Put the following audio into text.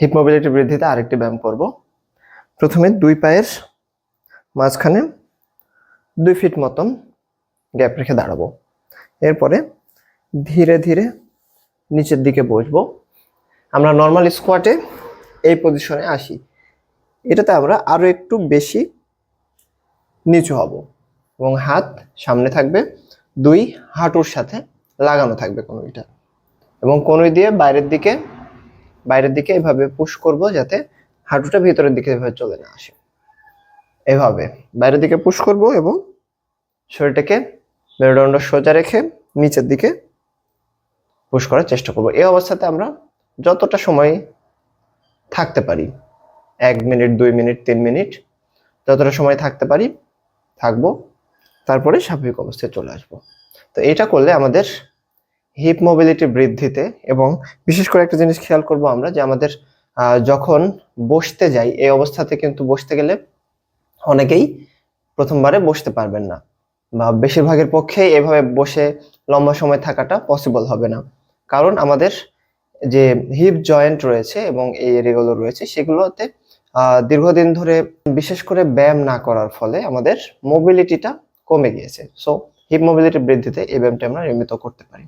Heap mobility বৃদ্ধিতে আরেকটি ব্যায়াম করব। প্রথমে দুই পায়ের মাঝখানে দুই ফিট মতন গ্যাপ রেখে দাঁড়াবো। এরপরে ধীরে ধীরে নিচের দিকে বসবো। আমরা নর্মাল স্কোয়াটে এই পজিশনে আসি। এটাতে আমরা আরও একটু বেশি নিচু হব এবং হাত সামনে থাকবে, দুই হাঁটুর সাথে লাগানো থাকবে কনুইটা এবং কনুই দিয়ে বাইরের দিকে বাইরের দিকে এভাবে পুশ করব যাতে হাঁটুটা ভিতরের দিকে এভাবে চলে না আসে। এভাবে বাইরের দিকে পুশ করব এবং শরীরটাকে মেরুদণ্ড সোজা রেখে নিচের দিকে পুশ করার চেষ্টা করব। এই অবস্থাতে আমরা যতটা সময় থাকতে পারি, এক মিনিট, দুই মিনিট, তিন মিনিট, যতটা সময় থাকতে পারি থাকব, তারপরে স্বাভাবিক অবস্থায় চলে আসব। তো এটা করলে আমাদের হিপ মোবিলিটি বৃদ্ধিতে এবং বিশেষ করে একটা জিনিস খেয়াল করব আমরা যে আমাদের যখন বসতে যাই, এই অবস্থাতে কিন্তু বসতে গেলে অনেকেই প্রথমবারে বসতে পারবেন না বা বেশিরভাগের পক্ষে এভাবে বসে লম্বা সময় থাকাটা পসিবল হবে না। কারণ আমাদের যে হিপ জয়েন্ট রয়েছে এবং এই এরিয়াগুলো রয়েছে, সেগুলোতে দীর্ঘদিন ধরে বিশেষ করে ব্যায়াম না করার ফলে আমাদের মোবিলিটিটা কমে গিয়েছে। সো হিপ মোবিলিটি বৃদ্ধিতে এই ব্যায়ামটা আমরা নিয়মিত করতে পারি।